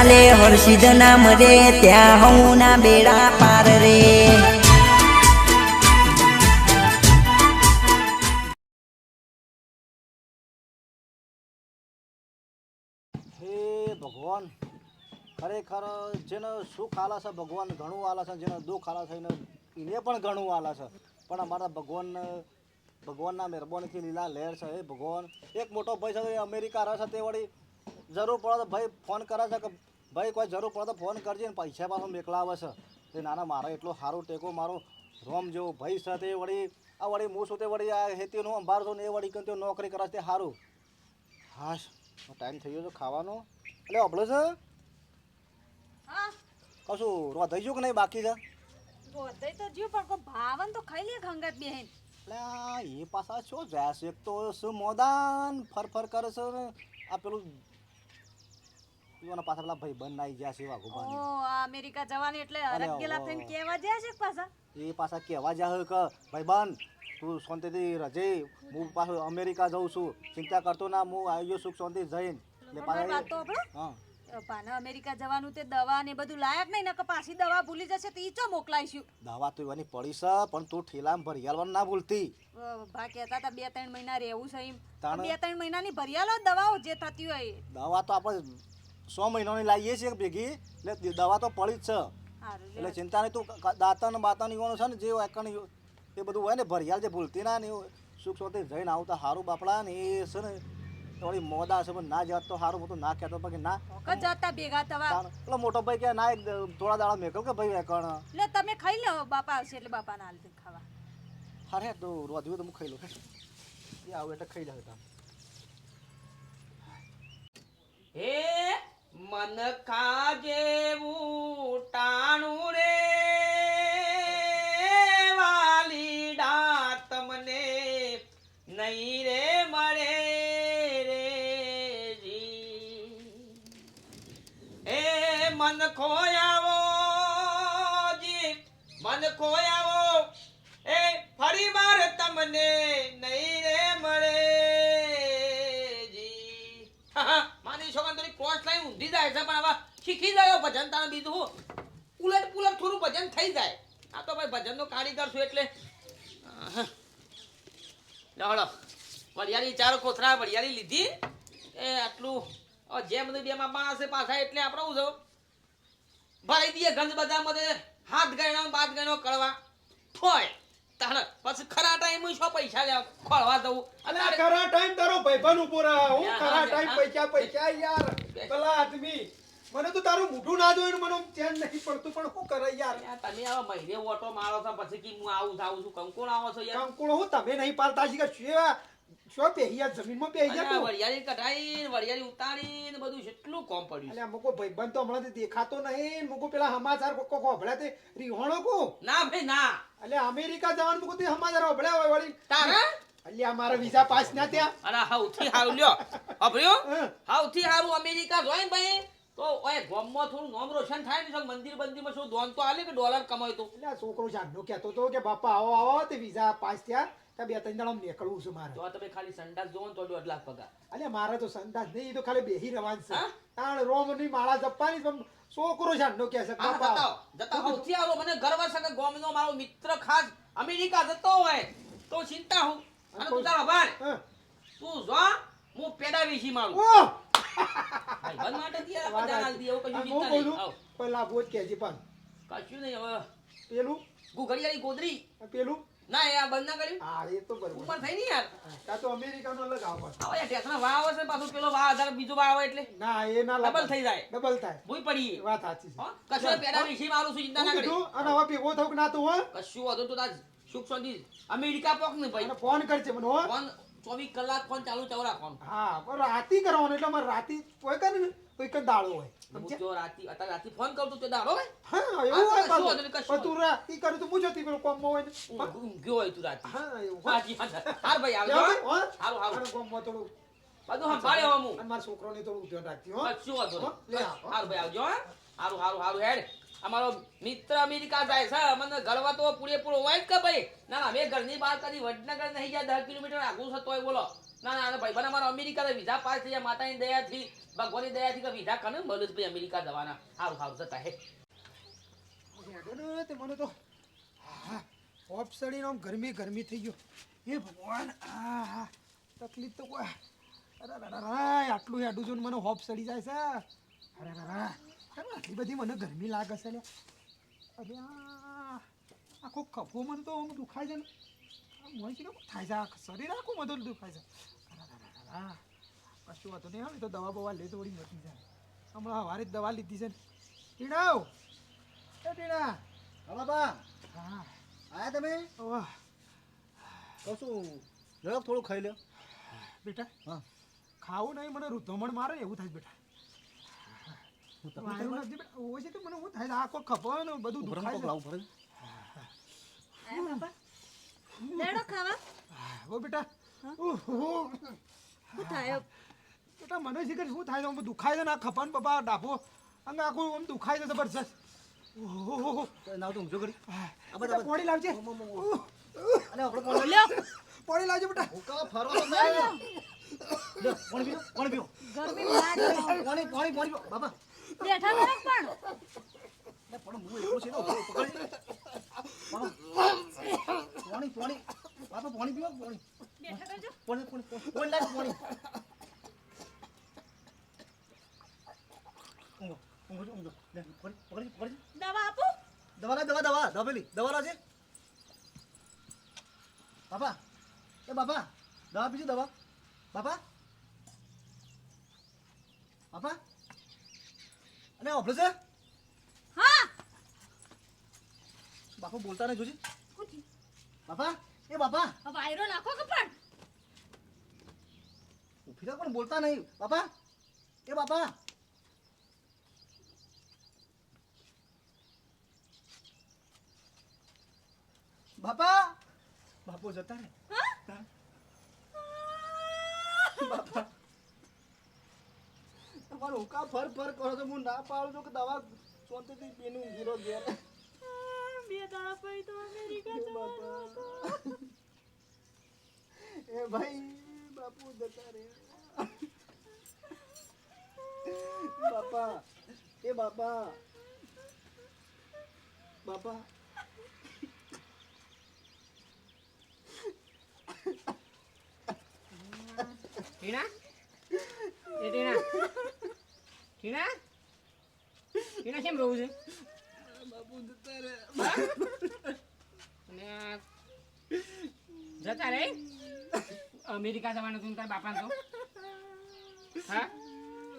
ચાલે હર્ષિદ નામ રે, ત્યાં હું ના બેડા પાર રે. હે ભગવાન, ખરેખર જેને સુખ આલા છે, ભગવાન ઘણું આલા છે, જેને દુઃખ આલા છે, એને એને પણ ઘણું આલા છે. પણ અમારા ભગવાન, ભગવાનના મહેરબાનીથી લીલા લહેર છે. હે ભગવાન, એક મોટો ભાઈ છે અમેરિકા રહે છે, તે વળી જરૂર પડે તો ભાઈ ફોન કરે છે કે ભાઈ કોઈ જરૂર પડે તો ફોન કરજે ને પૈસા પાછો મેકલાવે છે. તે નાના મારો એટલો સારું ટેકો મારો રોમ જેવો ભાઈ સાથે વળી આ વળી હું છું તે વળી આ હેતીનું અંભાર છું ને એ વળી કંઈ નોકરી કરે તે સારું હા ટાઈમ થઈ ગયો છે ખાવાનો. એટલે અભળો છે? હા. કશું રોધાઈ ગયું કે નહીં બાકી છે? રોધાઈ તો જ્યું પણ કોઈ ભાવન તો ખાઈ લે ખંગત બેહેન. એટલે એ પાછા છો જાય છે એક તો શું મોદાન ફર ફર કરે છે આ પેલું એવાના પાછા પેલા ભાઈ બંધ આવી ગયા છે એવા ઓ અમેરિકા જવાની એટલે અરગેલા થઈને કેવા જાય છે પાછા? એ પાછા કહેવા જાય કે ભાઈ બંધ તું શાંતિથી રજે. હું પાછું અમેરિકા જઉં છું. ચિંતા કરતો ના હું આવી ગયો સુખ શાંતિ જઈને. એટલે તો પાછા હા. પાના અમેરિકા જવાનું તે દવા ને બધું લાયક નહીં નકર પાછી દવા ભૂલી જશે તો ઈ ચો મોકલાઈશું? દવા તો એવાની પડી છે પણ તું ઠેલામાં ભરિયાલવાનું ના ભૂલતી. ભા કહેતા હતા બે ત્રણ મહિના રહેવું છે એમ? બે ત્રણ મહિનાની ભરિયાલો દવાઓ જે થતી હોય દવા તો આપણે સો મહિનાની લાવીએ છીએ ભેગી એટલે દવા તો પડી જ છે. એટલે ચિંતા નહીં તું દાંતન બાતન ઈવાનું છે ને જે એકણ એ બધું હોય ને ભરિયાલ જે ભૂલતી ના ને સુખ સોથી જઈને આવતા સારું બાપડા ને એ છે ને થોડી મોદા છે પણ ના જાત તો સારું હું તો ના કહેતો પણ કે ના. જતા ભેગા થવા. તાણ. મોટો ભાઈ કે ના એક થોડા દાડા મેકલ કે ભાઈ એકણ. એટલે તમે ખાઈ લો બાપા આવશે એટલે બાપાના હાલ દે ખાવા. અરે તો રોધ્યું તો હું ખાઈ લઉં. એ આવું એટલે ખાઈ લે હે? મન જેવું ટાણું રે. વાલીડા તમને નહીં રે મળે રે એ મન ખોયાવો જી. મન ખોયાવો. એ ફરી વાર તમને નહીં રે જાય છે, પણ હવે શીખી જાય ભજન તારે બીજું ઉલટ પુલટ થોડું ભજન થઈ જાય. આ તો ભાઈ ભજનનો કારીગર છું એટલે. લહડો વરિયાળી ચાર કોથરા વરિયાળી લીધી. એ આટલું. જે બધું બે માં માણસે પાછા એટલે આપણે હું છો ભરાઈ દઈએ ગંજ બજારમાં હાથ ગણો બાદ ગણો કળવા. ફોય. પછી ખરા ટાઈમ શું પૈસા લેવા ખોળવા દઉં અને ખરા ટાઈમ તારો ભાઈબંધ ઊભો રહે. હું ખરા ટાઈમ. પૈસા પૈસા યાર. પેલા આદમી. મને તો તારું મોઢું ના જોઈને મને ચેન નહીં પડતું. પણ શું કરે યાર? તમે આવા મહિને ઓટો મારો છો પછી કે હું આવું થાઉં છું. કંકોણ આવો છો યાર. કંકુળો હું તમે નહીં પાલતા છે કે શું શું જમીનમાં વરિયાળી કઢાઈ વરિયાળી ઉતારી ને બધું કેટલું કોમ પડ્યું અલ્યા મુકો ભાઈબંધ તો હમણાંથી દેખાતો નહીં. મુકો પેલા સમાચાર કોકો હોભળ્યા તે. રીહોણો કો ના ભાઈ ના. અલ્યા અમેરિકા જવાનું મુકો તે સમાચાર હોભળ્યા હોય વળી. તારા? અલ્યા મારા વિઝા પાસ ના ત્યાં અરે સૌથી સારું લ્યો. અભર્યો? હં. સૌથી અમેરિકા જોઈ ને ભાઈ. તો ઓય ગોમમાં થોડું નામ રોશન થાય ને તો મંદિર બંદિરમાં શું દોન તો આલે કે ડોલર કમાય તો? એટલે છોકરો જાનનો કહેતો હતો કે બાપા આવો આવો તે વિઝા પાસ થયા ત્યાં બે ત્રણ દાડા નીકળવું છે મારે. તો તમે ખાલી સંડાસ જોવો તો દોઢ લાખ પગાર. અલ્યા મારે તો સંદાસ નહીં એ તો ખાલી બેહી રવાન છે. તાણ રોમની માળા જપવાની પણ છોકરો જાનનો કહે છે બાપા. જતા સૌથી આવો મને ગર્વ છે કે ગોમનો મારો મિત્ર ખાસ અમેરિકા જતો હોય. તો ચિંતા હું. અને તું તારા. તું જો હું પેડા વેચી મારું ઓહ! માટે દિયા વાત પચાસ હાલ દે કશું ચિંતા નહીં. બોલું આવ. લાભો જ કહેજે પણ. કશું નહીં હવે. પેલું? ગુગળિયાની ગોદરી. પેલું? ના એ આ બંધ ના કર્યું? હા એ તો બરોબર. ઉપર થઈ નહીં યાર. કાં તો અમેરિકાનો અલગ આવો હવે યાર ટેસના વાવ છે પાછું પેલો વાવ આધાર બીજો વાવ આવે એટલે. ના એ ના ડબલ થઈ જાય. ડબલ થાય. ભૂઈ પડી વાત સાચી છે. કશું પેડા મારું ચિંતા ના કરી. અને હવે ભેગો થવું ના તો હો? કશું વાંધો તો તાર સુખ શાંતિ. અમેરિકા પોક ને ભાઈ. ફોન કરજે મને હો. ફોન ચોવીસ કલાક ફોન ચાલુ ચાલુ રાખવાનું. હા પણ રાતી કરવાનો એટલે અમારે રાતી કોઈ કરે કોઈ કઈ દાડો હોય. જો રાતી અત્યારે રાતી ફોન કરું તો દાડો હોય? હા એવું હોય પણ તું રાતી કરું તો હું જતી પેલો કોમમાં હોય ને? ઊંઘ- ઊંઘ્યો હોય તું રાતી. હા એવું. હાજી હાર ભાઈ આવજો? હારું હારું અને કોમમાં થોડું બધું સંભાળ્યો હું અને મારા છોકરોને થોડું ધ્યાન રાખજો હો. કશું વાંધો. હારું ભાઈ આવજો હા. હારું હારું હારું હેડ. અમારો મિત્ર અમેરિકા જાય છે મને ગળવા તો પૂરેપૂરો હોય કે ભાઈ? ના અમે ઘરની બહાર કદી વડનગર નહીં ગયા, દસ કિલોમીટર આગું થતો હોય બોલો. ના ના ભાઈ બને અમારો અમેરિકા તો વિઝા પાસ થઈ જાય માતાની દયાથી, ભગવાનની દયાથી કે વિઝા કને મળે ભાઈ અમેરિકા જવાના. સારું સારું જતા હે. મને તો ઓફ સડીને આમ ગરમી ગરમી થઈ ગયો. એ ભગવાન આ તકલીફ તો કોઈ અરે આટલું હેડું છું મને હોફ સડી જાય છે. અરે અરે આટલી બધી મને ગરમી લાગે છે લે અરે આખો કફો મને તો આમ દુખાય છે ને. છે કે થાય છે આખું શરીર આખું બધું દુખાય છે. કશું વાંધો નહીં આવે તો દવા બવા લે થોડી નથી જાય હમણાં સવારે જ દવા લીધી છે ને. ટીણાવ. એ ટીણા. હા બાપા. હા. આયા તમે? વાહ કશું છું થોડું ખાઈ લ્યો. બેટા હા. ખાવું નહીં મને રુધમણ મારે એવું થાય છે બેટા. હું કરું? નથી છે તો મને હું થાય આખો ખભો ને બધું દુખાય લાવું, ઊભો બાપા. લેડો ખાવા. ઓ બેટા. ઉહ, ઉહ. શું થાય બેટા મને શીખર શું થાય આમ દુખાય છે ને આ ખભાને બપા ડાભો અને આખું આમ દુખાય છે જબરજસ્ત. તો નાવ તો ઘડી. આ બધા- લાવજે. અલે, આપણે લ્યો. લાવજે બેટા. હુકા ફરવા તો ના લ્યો, પાણી પીઓ, પાણી પીઓ. ગરમી લાગે. પાણી, પાણી, પાણી પીઓ. બેઠા રહો પણ પણ હું એકલો છે ને, પકડી. પાણી, પાણી. બાપા, પાણી પીઓ, પાણી. બેઠા કરજો પાણી, પાણી, પાણી. પાણી લાવ, પાણી. ઊંઘો, ઊંઘો ઊંઘો. પકડી, પકડી, પકડી. દવા આપું દવા લાવ, દવા, દવા, દવા પેલી, દવા લાવજે. બાપા, એ બાપા, દવા પીજો, દવા. બાપા? બાપા? અલે, ઓફલો છે? હા બાપા બોલતા નહીં જોજી. બાપા, એ બાપા, આ આયરો નાખો કે પણ ઊભી તો પણ બોલતા નહીં. બાપા, એ બાપા. બાપા બાપો જતા ને બાપા હુકા ફર ફર કરો તો હું ના પાડું છું કે દવા સોતે પીને પીનું રહો ઘેર બે દાડા પછી તો અમેરિકા એ એ ભાઈ બાપુ જતા રે બાપા એ બાપા. બાપા. ટીના એ ટીના ટીના ટીના કેમ રહું છે? બાપુ જતા રે અને જતા રે અમેરિકા જવાનું તું તારા બાપા તો? હા?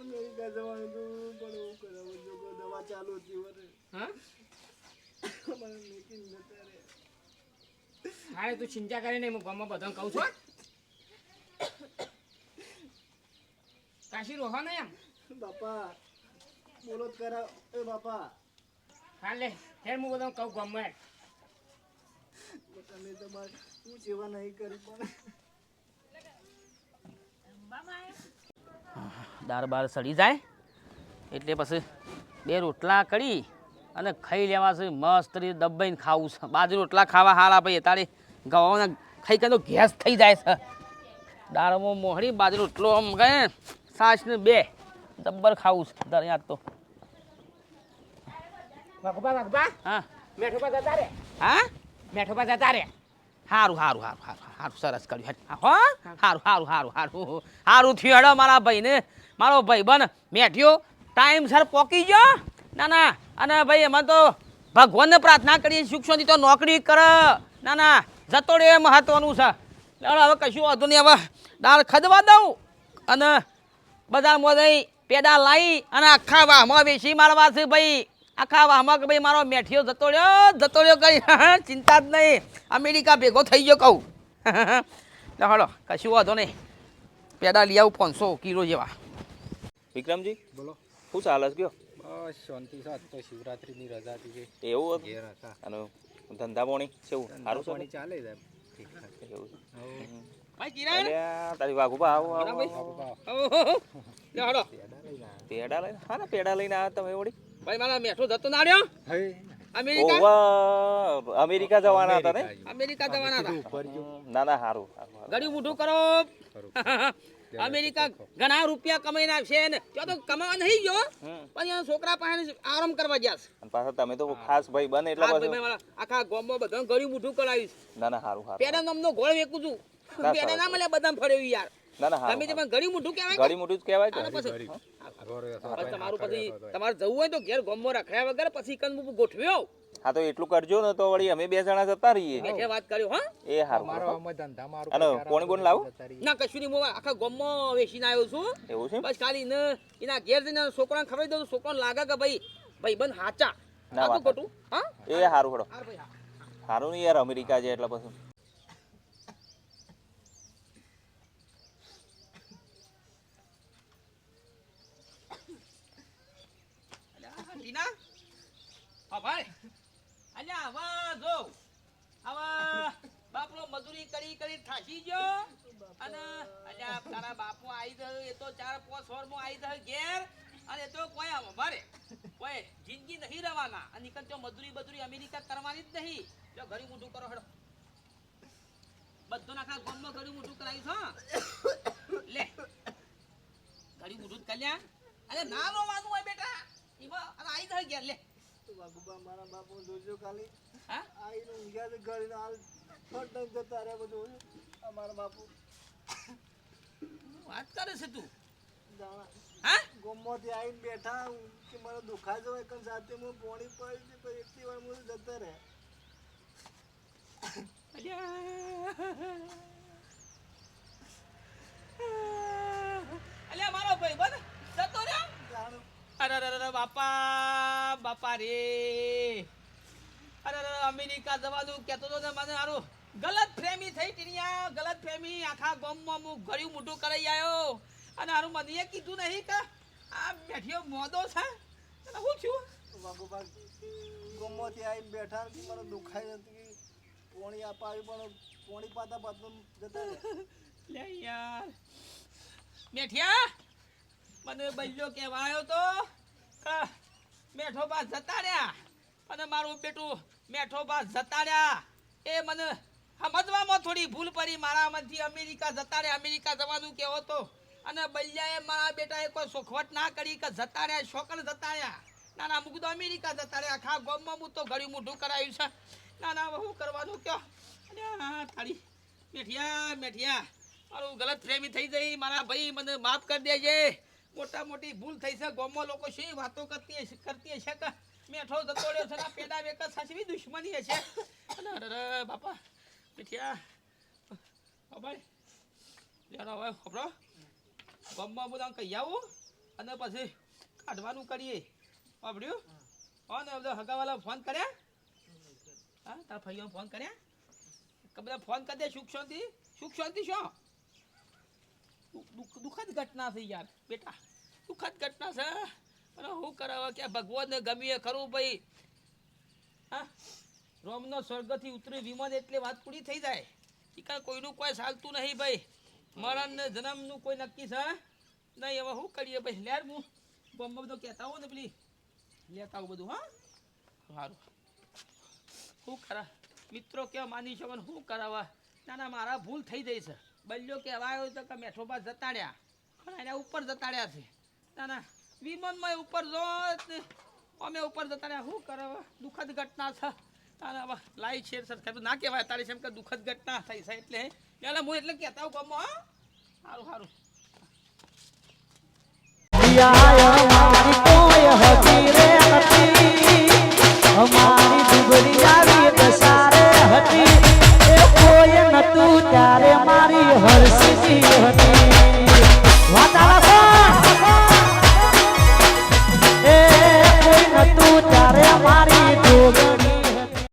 અમેરિકા જવાનું તું પણ હું કરાવું? જો દવા ચાલુ હતી વરે. હા? મને મેકીને જતા રે હારે તું ચિંતા કરે નહીં હું ગામમાં બધાને કહું છું કાશી રોહો ને એમ? બાપા બોલો જ કરાવ એ બાપા. હા લે હેર હું બધાને કહું ગામમાં હેડ. તમે નહીં કરી પણ. દાળ બાર સડી જાય. એટલે પછી બે રોટલા કરી અને ખાઈ લેવા છે મસ્ત રીતે દબાઈને ખાવું છે. બાજરી રોટલા ખાવા હારા ભાઈ તારે ગવાના ખાઈ ખાઈ તો ગેસ થઈ જાય છે. દાળમાં મોહરી બાજરો રોટલો આમ ગયે સાસ ને બે. દબ્બર ખાવું છે. દર યાદ તો. વાઘુબા વાઘુબા? હા. મેઠોબા જતા રે? હા? મેઠોબા જતા રે? સારું હારું હારું હારું હારું સરસ કર્યું. હેડ. હા, હો. સારું હારું હારું સારું હારું થયું હેડો મારા ભાઈને. મારો ભાઈ બન. મેઠ્યો. ટાઈમસર પોકી ગયો. ના ના. અને ભાઈ એમાં તો ભગવાનને પ્રાર્થના કરીએ શિક્ષણથી તો નોકરી કર. ના ના. જતો રે મહત્વનું છે. હવે કશું વાંધો નહીં. હવે દાળ ખદવા દઉં. અને બધા મોદઈ પેડા લાવી અને આખા વાહમાં વેચી મારવા છે ભાઈ. આખા વાહમાં કે ભાઈ મારો મેઠિયો જતો રહ્યો જતો રહ્યો કઈ? ચિંતા જ નહીં. અમેરિકા ભેગો થઈ ગયો કહું. લે હળો કશું વાંધો નહીં. પેડા લઈ આવું પાંચસો કિલો જેવા. વિક્રમજી? બોલો. શું ચાલે છે બસ શાંતિ સાથ તો શિવરાત્રીની રજા હતી એવું ઘેર હતા. અને ધંધા પાણી કેવું? સારું પાણી ચાલે છે ઠીક એવું ભાઈ કિરણ? અલ્યા, તારી વાઘુબા આવો આવો. આવો. પેડા લઈને હા ને પેડા લઈને આવ્યા તમે ઓડી ભાઈ મારા મેઠો જતો ના રહ્યો? અમેરિકા? અમેરિકા જવાના હતા ને? અમેરિકા જવાના હતા. ના ના સારું. ગળ્યું મોઢું કરો. અમેરિકા ઘણા રૂપિયા કમાઈને આવશે ને ત્યાં તો કમાવા નહીં ગયો. પણ એના છોકરા પાસે આરામ કરવા ગયા છે. અને પાછા તમે તો ખાસ ભાઈ બને એટલે મારા આખા ગોમો બધા ગળ્યું મૂઠું કરાવીશ ના ના સારું સારું પેડા નામનો ગોળ વેકું છું. પેડા ના. મળે બધા ફર્યું યાર. ના ના તમે જે પણ ગળ્યું મૂઠું કહેવાય ગળ્યું મોટું જ કહેવાય તમારું પછી તમારે જવું હોય તો ઘેર ગોમો રખાયા વગર પછી કન ગોઠવ્યો. હા તો એટલું કરજો ને તો વળી અમે બે જણા જતા રહીએ. બેઠે વાત કર્યો હા? એ સારું અને કોણ કોણ લાવું? ના કશું નહીં હું આખા ગોમો વેચીને આવ્યો છું. એવું છે બસ ખાલી ને એના ઘેર જઈને છોકરાને ખબર દઉં છોકરાને લાગે કે ભાઈ ભાઈ બંધ હાચા. ના, વાત ખોટું હા? એ સારું હડો. હાર નહીં યાર અમેરિકા છે એટલે પછી અલ્યા, ટીના? હા, ભાઈ. અલ્યા હવે જો. હવે બાપલો મજૂરી કરી કરી થાકી ગયો. અને, અલ્યા, તારા બાપુ આવી ગયો. એ તો ચાર પાંચ વર્ષમાં આવી ગયો ઘેર. અને તો કોઈ આમ મારે કોઈ જિંદગી નહીં રહેવાના અને નીકળ તો મજૂરી બજૂરી અમેરિકા કરવાની જ નહીં. જો ઘરે મોટું કરો હેડો. બધું નાખા ગામમાં ઘડી મોટું કરાવી છો લે. ઘડી મોટું કર્યા અરે ના રોવાનું હોય બેટા. અને આવી જાય ઘેર લે. બાબુબા મારા બાપુ જોજો ખાલી. હા? આઈને ઊંઘ્યા ઘડીને હાલ ફટ જતા રહ્યા બધું આ મારા બાપુ. વાત કરે છે તું? હા? ગોમમાંથી આવીને બેઠા કે મને દુખાય એક સાથે હું પોણી પડી પછી એટલી વાર હું જતા રહ્યા અલ્યા મારો ભાઈ બન જતો રહ્યો જાણું અરે બાપા બાપા રે. અરે અમેરિકા જવાનું કહેતો તો ને મને હારું. ગલત ફેમી થઈ ટીનિયા ગલત ફેમી. આખા ગામમાં હું ગળ્યું મોટું કરાઈ આવ્યો અને હારું મને એ કીધું નહીં કે આ બેઠ્યો મોદો છે. અને શું થયું? બાબુબા ગોમમાંથી આવી બેઠા કે મને દુખાય નથી પોણી અપાવી પણ પોણી પાતા પાતા જતા લે યાર. મેઠિયા મને બલ્યો કહેવાયો તો. મેઠો બા જતા રહ્યા અને મારું બેટું મેઠો બા જતા રહ્યા એ મને સમજવામાં થોડી ભૂલ પડી. મારામાંથી અમેરિકા જતા રહ્યા અમેરિકા જવાનું કહેવો તો. અને બલ્યાએ મારા બેટાએ કોઈ સોખવટ ના કરી કે જતા રહ્યા છોકર જતા રહ્યા ના ના તો અમેરિકા જતા રહ્યા આખા ગામમાં હું તો ઘડી મોઢું કરાયું છે. ના ના હવે કરવાનું કયો? અને તારી મેઠિયા મેઠિયા. મારું ગલત પ્રેમી થઈ જઈ. મારા ભાઈ મને માફ કરી દેજે. મોટા મોટી ભૂલ થઈ છે. ગોમો લોકો શી વાતો કરતી કરતી હશે કે મેઠો ધતોડ્યો રહ્યો છે પેડા વેકર સાચવી દુશ્મની હશે. અને અરે બાપા મીઠિયા બાપા યાર હવે ખબરો ગોમમાં બધા કહી આવું અને પછી કાઢવાનું કરીએ. વાપર્યું? હા. ને બધા હગાવાલા ફોન કર્યા? હા તારા ભાઈઓ ફોન કર્યા? બધા ફોન કરી દે સુખ શાંતિ. સુખ શાંતિ શું? દુઃખદ ઘટના થઈ યાર, બેટા. દુઃખદ ઘટના છે. અને શું કરાવે કે ભગવાનને ગમીએ ખરું ભાઈ. હા? રોમનો સ્વર્ગથી ઉતરી વિમાન એટલે વાત પૂરી થઈ જાય. ઈકા કોઈનું કોઈ ચાલતું નહીં ભાઈ. મરણ ને જન્મનું કોઈ નક્કી છે? નહીં, હવે શું કરીએ ભાઈ. લેર હું. બોમ્બ બધું કહેતા હોઉં ને પેલી. લેતા આવું બધું, હા? સારું શું કરા, મિત્રો કેવા માની શકો ને શું કરાવવા ના ના, મારા ભૂલ થઈ જાય છે. બલ્યો કહેવા આવ્યો તો કે મેઠોબા જતાડ્યા. પણ એને ઉપર જતાડ્યા છે. ના ના, વિમાનમાં ઉપર જો અમે ઉપર જતાડ્યા. શું કરે દુઃખદ ઘટના છે. હવે લાઈ છે સર કહેતું ના કહેવાય તારી છે એમ કે દુઃખદ ઘટના થઈ છે એટલે. એટલે હું એટલે કહેતા હું? ગમો સારું સારું અમારી કોઈ હતી રે હતી. અમારી হইল